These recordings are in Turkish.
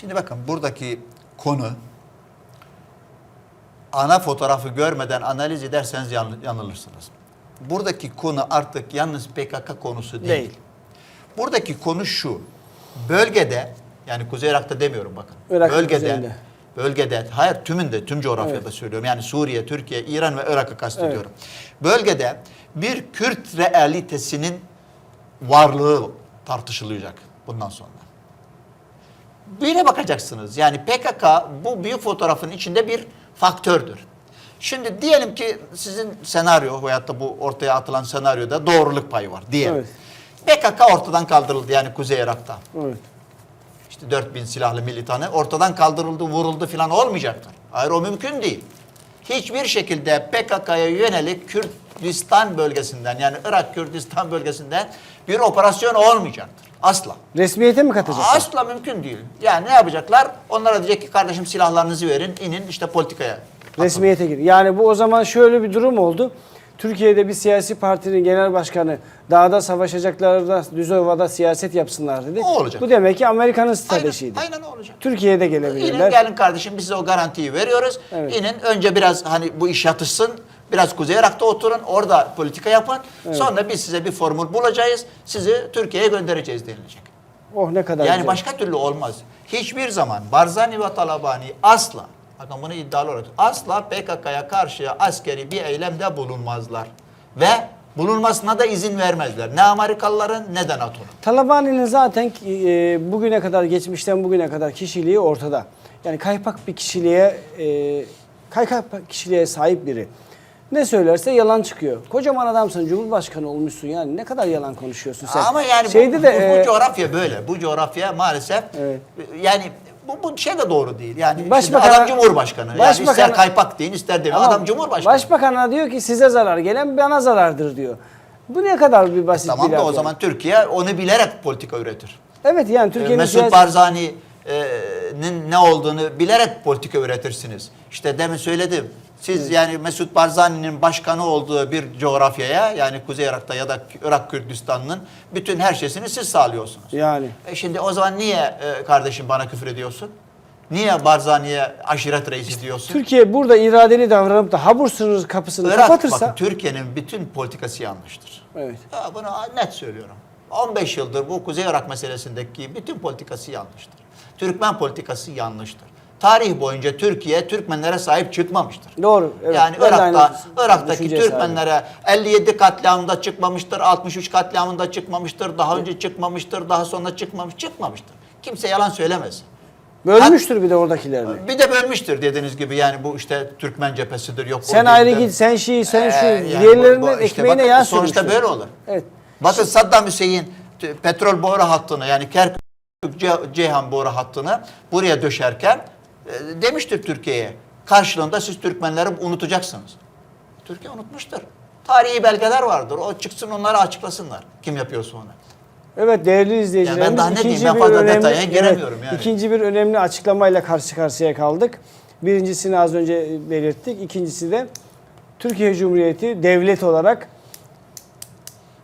Şimdi bakın buradaki konu ana fotoğrafı görmeden analiz ederseniz yan- yanılırsınız. Buradaki konu artık yalnız PKK konusu değil. Değil. Buradaki konu şu. Bölgede yani Kuzey Irak'ta demiyorum bakın. Irak'ın bölgede kuzeyinde. bölgede hayır tümünde tüm coğrafyada Evet. söylüyorum. Yani Suriye, Türkiye, İran ve Irak'ı kastediyorum. Bölgede bir Kürt realitesinin varlığı tartışılacak bundan sonra. Böyle bakacaksınız. Yani PKK bu büyük fotoğrafın içinde bir faktördür. Şimdi diyelim ki sizin senaryo veyahut da bu ortaya atılan senaryoda doğruluk payı var diyelim. PKK ortadan kaldırıldı yani Kuzey Irak'ta. Evet. İşte 4000 silahlı militanı ortadan kaldırıldı, vuruldu falan olmayacaktır. Hayır o mümkün değil. Hiçbir şekilde PKK'ya yönelik Kürdistan bölgesinden yani Irak Kürdistan bölgesinden bir operasyon olmayacaktır. Asla. Resmiyete mi katacaklar? Asla mümkün değil. Yani ne yapacaklar? Onlara diyecek ki kardeşim silahlarınızı verin, inin işte politikaya. Resmiyete gir. Yani bu o zaman şöyle bir durum oldu. Türkiye'de bir siyasi partinin genel başkanı dağda savaşacaklarda düz ovada siyaset yapsınlar dedi. O olacak. Bu demek ki Amerika'nın Aynen, stratejiydi. aynen o olacak. Türkiye'de İnin gelebilirler. gelin kardeşim biz size o garantiyi veriyoruz. Evet. İnin önce biraz hani bu iş yatışsın. Biraz Kuzey Irak'ta oturun. Orada politika yapın. Sonra biz size bir formül bulacağız. Sizi Türkiye'ye göndereceğiz denilecek. Oh ne kadar Yani güzel. başka türlü olmaz. Hiçbir zaman Barzani ve Talabani asla bakın bunu iddialı olarak asla PKK'ya karşı askeri bir eylemde bulunmazlar. Ve bulunmasına da izin vermezler. Ne Amerikalıların ne de NATO'nun. Talabani'nin zaten e, bugüne kadar geçmişten bugüne kadar kişiliği ortada. Yani kaypak bir kişiliğe e, kaypak kişiliğe sahip biri. Ne söylerse yalan çıkıyor. Kocaman adamsın, cumhurbaşkanı olmuşsun yani ne kadar yalan konuşuyorsun sen. Ama yani Şeyde bu, de, bu, bu e, coğrafya böyle. Bu coğrafya maalesef Evet. yani bu, bu şey de doğru değil. Yani Başbakan- adam cumhurbaşkanı. yani Başbakan- ister kaypak deyin ister demeyin. Adam cumhurbaşkanı. Başbakan'a diyor ki size zarar gelen bana zarardır diyor. Bu ne kadar bir basit tamam bir da laf o yani. zaman Türkiye onu bilerek politika üretir. Evet yani Ee, Türkiye'nin Mesut siyasi- Barzani'nin ne olduğunu bilerek politika üretirsiniz. İşte demin söyledim. Siz yani Mesut Barzani'nin başkanı olduğu bir coğrafyaya yani Kuzey Irak'ta ya da Irak Kürdistan'ın bütün her şeysini siz sağlıyorsunuz. yani. E şimdi o zaman niye e, kardeşim bana küfür ediyorsun? Niye Barzani'ye aşiret reisi diyorsun? Türkiye burada iradeli davranıp da Habur sınır kapısını Irak, kapatırsa bakın Türkiye'nin bütün politikası yanlıştır. evet. Ya bunu net söylüyorum. 15 yıldır bu Kuzey Irak meselesindeki bütün politikası yanlıştır. Türkmen politikası yanlıştır. Tarih boyunca Türkiye Türkmenlere sahip çıkmamıştır. Doğru. Evet. Yani Ben Irak'ta, Irak'taki Türkmenlere 57 katliamında çıkmamıştır, 63 katliamında çıkmamıştır, daha önce çıkmamıştır, daha sonra çıkmamış, çıkmamıştır. Kimse yalan söylemez. Bölmüştür bir de oradakilerini. Bir de bölmüştür dediğiniz gibi yani bu işte Türkmen cephesidir yok. Sen ayrı git, sen Şii, sen şu. Ee, yani diğerlerinin işte ekmeğine bakın yağ Sonuçta sürmüşler. böyle olur. Evet. Bakın Saddam Hüseyin petrol boru hattını yani Kerkük Ce- Ceyhan boru hattını buraya döşerken e, demiştir Türkiye'ye karşılığında siz Türkmenleri unutacaksınız. Türkiye unutmuştur. Tarihi belgeler vardır. O çıksın onları açıklasınlar. Kim yapıyorsa onu. Evet değerli izleyicilerimiz. Ben daha ne diyeyim, ikinci ben bir fazla önemli- detaya giremiyorum yani. İkinci bir önemli açıklamayla karşı karşıya kaldık. Birincisini az önce belirttik. İkincisi de Türkiye Cumhuriyeti devlet olarak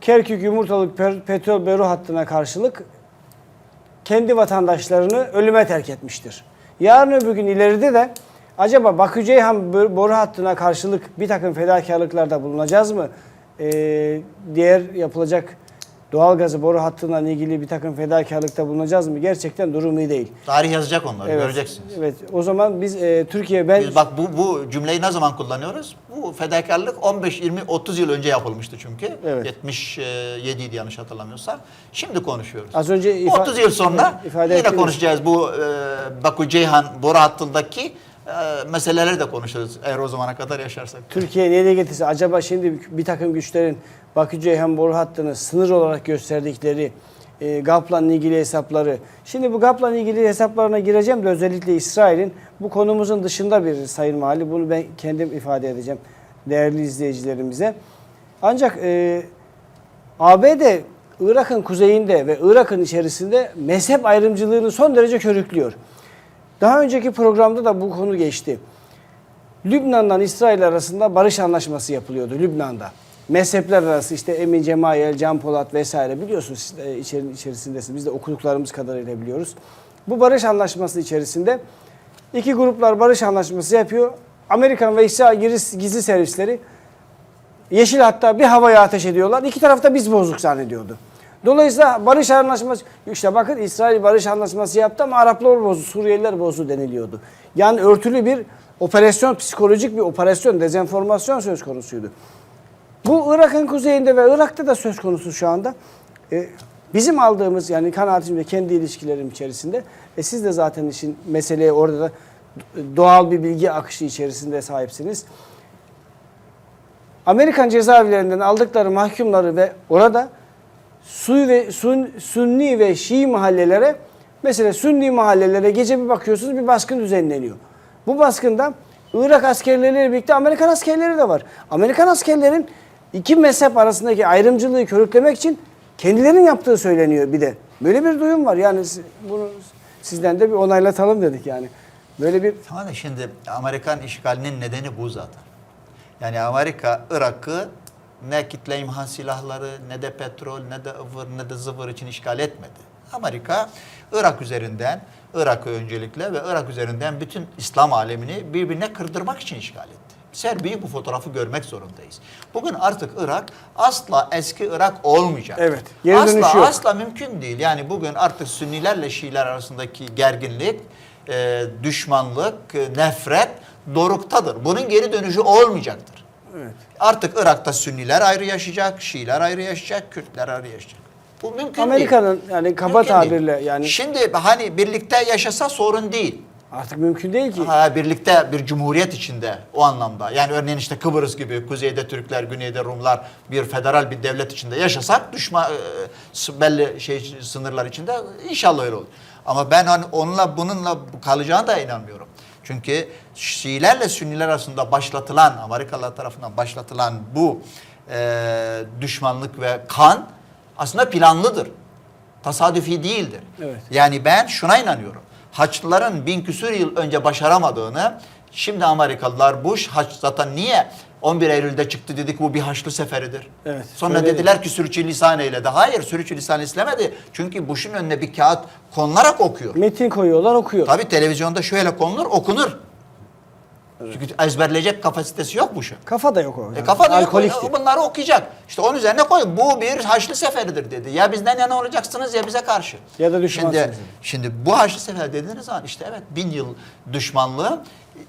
Kerkük Yumurtalık petrol boru hattına karşılık kendi vatandaşlarını ölüme terk etmiştir. Yarın öbür gün ileride de acaba Bakü Ceyhan boru hattına karşılık bir takım fedakarlıklarda bulunacağız mı? Ee, diğer yapılacak doğalgazı boru hattından ilgili bir takım fedakarlıkta bulunacağız mı? Gerçekten durum iyi değil. Tarih yazacak onları Evet. göreceksiniz. Evet. O zaman biz e, Türkiye ben Biz bak bu, bu cümleyi ne zaman kullanıyoruz? Bu fedakarlık 15, 20, 30 yıl önce yapılmıştı çünkü. Evet. 77 idi yanlış hatırlamıyorsam. Şimdi konuşuyoruz. az önce ifa- 30 yıl sonra ifade yine ettiniz. konuşacağız bu e, Bakü Ceyhan boru hattındaki e, meseleleri de konuşuruz eğer o zamana kadar yaşarsak. Türkiye nereye getirse acaba şimdi bir takım güçlerin Bakü Ceyhan boru hattını sınır olarak gösterdikleri e, GAP'la ilgili hesapları. Şimdi bu GAP'la ilgili hesaplarına gireceğim de özellikle İsrail'in bu konumuzun dışında bir sayın vali. Bunu ben kendim ifade edeceğim değerli izleyicilerimize. Ancak e, ABD Irak'ın kuzeyinde ve Irak'ın içerisinde mezhep ayrımcılığını son derece körüklüyor. Daha önceki programda da bu konu geçti. Lübnan'dan İsrail arasında barış anlaşması yapılıyordu Lübnan'da. Mezhepler arası işte Emin Cemayel, Can Polat vesaire biliyorsunuz siz de içerinin içerisindesiniz. Biz de okuduklarımız kadarıyla biliyoruz. Bu barış anlaşması içerisinde iki gruplar barış anlaşması yapıyor. Amerikan ve İsrail gizli servisleri Yeşil hatta bir havaya ateş ediyorlar. İki tarafta biz bozduk zannediyordu. Dolayısıyla barış anlaşması, işte bakın İsrail barış anlaşması yaptı ama Araplar bozdu, Suriyeliler bozdu deniliyordu. Yani örtülü bir operasyon, psikolojik bir operasyon, dezenformasyon söz konusuydu. Bu Irak'ın kuzeyinde ve Irak'ta da söz konusu şu anda. E, bizim aldığımız yani kanaatim ve kendi ilişkilerim içerisinde e, siz de zaten işin meseleye orada da doğal bir bilgi akışı içerisinde sahipsiniz. Amerikan cezaevlerinden aldıkları mahkumları ve orada Su ve Sun, Sünni ve Şii mahallelere mesela Sünni mahallelere gece bir bakıyorsunuz bir baskın düzenleniyor. Bu baskında Irak askerleriyle birlikte Amerikan askerleri de var. Amerikan askerlerin iki mezhep arasındaki ayrımcılığı körüklemek için kendilerinin yaptığı söyleniyor bir de. Böyle bir duyum var. Yani bunu sizden de bir onaylatalım dedik yani. Böyle bir Tamam da şimdi Amerikan işgalinin nedeni bu zaten. Yani Amerika Irak'ı ne kitle imha silahları ne de petrol ne de ıvır ne de zıvır için işgal etmedi. Amerika Irak üzerinden Irak'ı öncelikle ve Irak üzerinden bütün İslam alemini birbirine kırdırmak için işgal etti. Serbiyi bu fotoğrafı görmek zorundayız. Bugün artık Irak asla eski Irak olmayacak. Evet, geri asla, yok. asla mümkün değil. Yani bugün artık Sünnilerle Şiiler arasındaki gerginlik, e, düşmanlık, e, nefret doruktadır. Bunun geri dönüşü olmayacaktır. Evet. Artık Irak'ta Sünniler ayrı yaşayacak, Şiiler ayrı yaşayacak, Kürtler ayrı yaşayacak. Bu mümkün değil. Amerika'nın yani kaba Mümkün değil. tabirle yani Şimdi hani birlikte yaşasa sorun değil. artık mümkün değil ki. Ha, birlikte bir cumhuriyet içinde o anlamda. Yani örneğin işte Kıbrıs gibi kuzeyde Türkler, güneyde Rumlar bir federal bir devlet içinde yaşasak düşman e, s- belli şey sınırlar içinde inşallah öyle olur. Ama ben hani onunla bununla kalacağına da inanmıyorum. Çünkü Şiilerle Sünniler arasında başlatılan Amerikalılar tarafından başlatılan bu e, düşmanlık ve kan aslında planlıdır. Tasadüfi değildir. Evet. Yani ben şuna inanıyorum. Haçlıların bin küsur yıl önce başaramadığını şimdi Amerikalılar Bush haç zaten niye 11 Eylül'de çıktı dedik bu bir haçlı seferidir. Evet, Sonra dediler ki sürçülisan eyledi. Hayır sürçülisan istemedi. Çünkü Bush'un önüne bir kağıt konularak okuyor. Metin koyuyorlar okuyor. Tabi televizyonda şöyle konulur okunur. Çünkü ezberleyecek kapasitesi yok Bush'un. Kafa da yok o. E kafa da yok. Alkolikti. Bunları okuyacak. İşte onun üzerine koy. Bu bir haçlı seferidir dedi. Ya bizden yana olacaksınız ya bize karşı. Ya da düşmansınız Şimdi, şimdi bu haçlı sefer dediğiniz zaman işte evet bin yıl düşmanlığı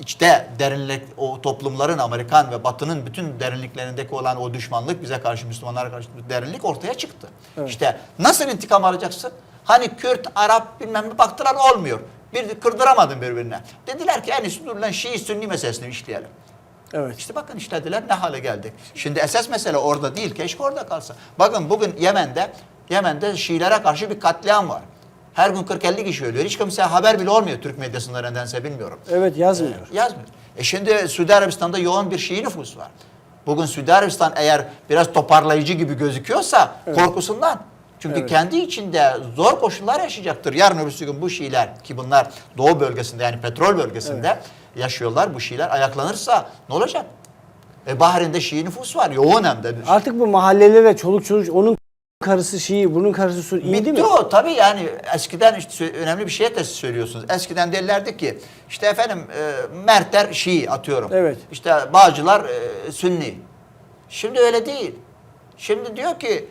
işte derinlik o toplumların Amerikan ve Batı'nın bütün derinliklerindeki olan o düşmanlık bize karşı Müslümanlara karşı derinlik ortaya çıktı. İşte nasıl intikam alacaksın? Hani Kürt, Arap bilmem ne baktılar olmuyor. Bir kırdıramadın birbirine. Dediler ki en iyisi dur lan Şii Sünni meselesini işleyelim. Evet. İşte bakın işlediler ne hale geldik. Şimdi esas mesele orada değil. Keşke orada kalsa. Bakın bugün Yemen'de Yemen'de Şiilere karşı bir katliam var. Her gün 40-50 kişi ölüyor. Hiç kimse haber bile olmuyor Türk medyasında nedense bilmiyorum. Evet yazmıyor. Yazmıyor. E şimdi Suudi Arabistan'da yoğun bir Şii nüfus var. Bugün Suudi Arabistan eğer biraz toparlayıcı gibi gözüküyorsa korkusundan. Çünkü Evet. kendi içinde zor koşullar yaşayacaktır. Yarın öbürsü gün bu Şiiler ki bunlar Doğu bölgesinde yani petrol bölgesinde yaşıyorlar. Bu Şiiler ayaklanırsa ne olacak? E Bahreyn'de Şii nüfus var. Yoğun hem de. Artık bu mahallelere çoluk çocuk onun karısı Şii, bunun karısı Sunni. iyi değil Bitti mi? o tabii yani eskiden işte önemli bir şeye de söylüyorsunuz. Eskiden derlerdi ki işte efendim e, Mertler Şii atıyorum. Evet. İşte Bağcılar e, Sünni. Şimdi öyle değil. Şimdi diyor ki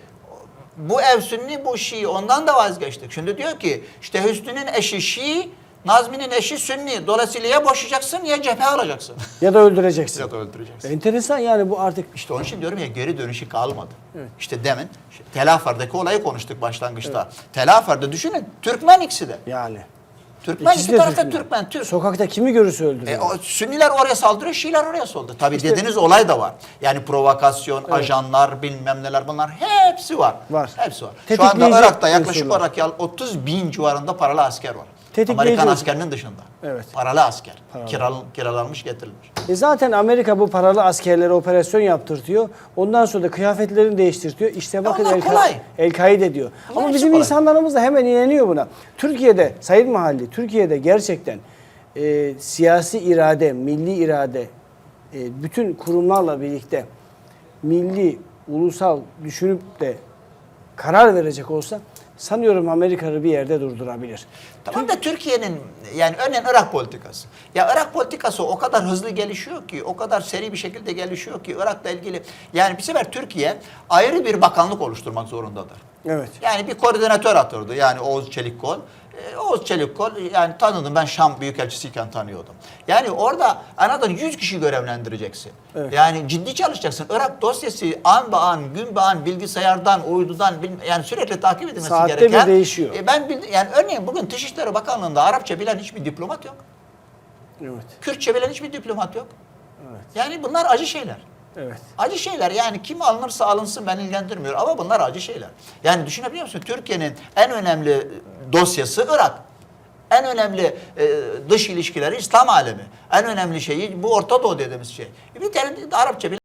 bu ev Sünni bu Şii ondan da vazgeçtik. Şimdi diyor ki işte Hüsnü'nün eşi Şii Nazmi'nin eşi Sünni. Dolayısıyla ya boşayacaksın ya cephe alacaksın. Ya da öldüreceksin. ya da öldüreceksin. Enteresan yani bu artık İşte onun için diyorum ya geri dönüşü kalmadı. İşte demin Telafer'deki olayı konuştuk başlangıçta. Telafer'de düşünün Türkmen ikisi de. yani. Türkmen İkisi iki de tarafta Türkmen. Türkmen, Türk. Sokakta kimi görürse E, öldürüyor. o, Sünniler oraya saldırıyor, Şiiler oraya saldırıyor. Tabii dediğiniz olay da var. Yani provokasyon, ajanlar, bilmem neler bunlar hepsi var. Var. Hepsi var. Şu anda Irak'ta yaklaşık olarak ya 30 bin civarında paralı asker var. Tetikleyici Amerikan askerinin dışında. Evet. Paralı asker. Paralı. Kiral, kiralanmış getirilmiş. E zaten Amerika bu paralı askerlere operasyon yaptırtıyor. Ondan sonra da kıyafetlerini değiştirtiyor. İşte bakın onlar El, kolay. El Kaide diyor. Onlar Ama bizim kolay. insanlarımız da hemen inanıyor buna. Türkiye'de Sayın Mahalli, Türkiye'de gerçekten e, siyasi irade, milli irade e, bütün kurumlarla birlikte milli, ulusal düşünüp de karar verecek olsa sanıyorum Amerika'yı bir yerde durdurabilir. Tamam da Türkiye'nin yani örneğin Irak politikası. Ya Irak politikası o kadar hızlı gelişiyor ki, o kadar seri bir şekilde gelişiyor ki Irak'la ilgili yani bir sefer Türkiye ayrı bir bakanlık oluşturmak zorundadır. Evet. Yani bir koordinatör atırdı yani Oğuz Çelikkol. Ee, Oğuz Çelikkol yani tanıdım ben Şam Büyükelçisiyken tanıyordum. Yani orada anladın 100 kişi görevlendireceksin. Evet. Yani ciddi çalışacaksın. Irak dosyası an be an, gün be an bilgisayardan, uydudan yani sürekli takip edilmesi Saatte gereken. değişiyor. E, ben bildi- yani örneğin bugün Dışişleri Bakanlığı'nda Arapça bilen hiçbir diplomat yok. Evet. Kürtçe bilen hiçbir diplomat yok. Evet. Yani bunlar acı şeyler. Evet. Acı şeyler yani kim alınırsa alınsın beni ilgilendirmiyor ama bunlar acı şeyler. Yani düşünebiliyor musun? Türkiye'nin en önemli dosyası Irak. En önemli e, dış ilişkileri İslam alemi. En önemli şeyi bu Orta Doğu dediğimiz şey. E, bir tane Arapça bilen